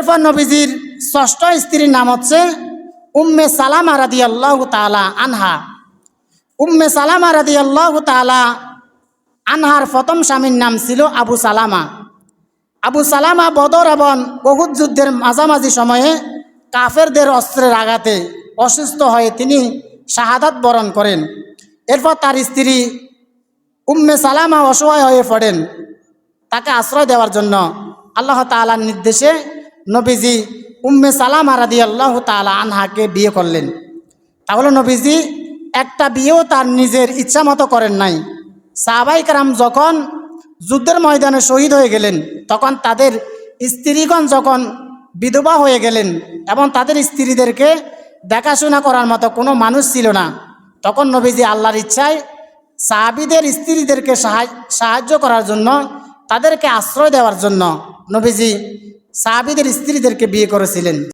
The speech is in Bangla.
এরপর নবীজির ষষ্ঠ স্ত্রীর নাম হচ্ছে উম্মে সালামা রাদি আল্লাহ তালা আনহা। উম্মে সালামা রাদি আল্লাহ তালা আনহার প্রথম স্বামীর নাম ছিল আবু সালামা। আবু সালামা বদর এবং বহুত যুদ্ধের মাঝামাঝি সময়ে কাফেরদের অস্ত্রের আঘাতে অসুস্থ হয়ে তিনি শাহাদাত বরণ করেন। এরপর তার স্ত্রী উম্মে সালামা অসহায় হয়ে পড়েন। তাকে আশ্রয় দেওয়ার জন্য আল্লাহ তালার নির্দেশে নবীজি উম্মে সালামা রাদি আল্লাহ তালা আনহাকে বিয়ে করলেন। তাহলে নবীজি একটা বিয়েও তার নিজের ইচ্ছা মতো করেন নাই। সাহাবাই কারাম যখন যুদ্ধের ময়দানে শহীদ হয়ে গেলেন, তখন তাদের স্ত্রীগণ যখন বিধবা হয়ে গেলেন এবং তাদের স্ত্রীদেরকে দেখাশোনা করার মতো কোনো মানুষ ছিল না, তখন নবীজি আল্লাহর ইচ্ছায় সাহাবিদের স্ত্রীদেরকে সাহায্য করার জন্য তাদেরকে আশ্রয় দেওয়ার জন্য নবীজি সাহাবিদের স্ত্রীদেরকে বিয়ে করেছিলেন।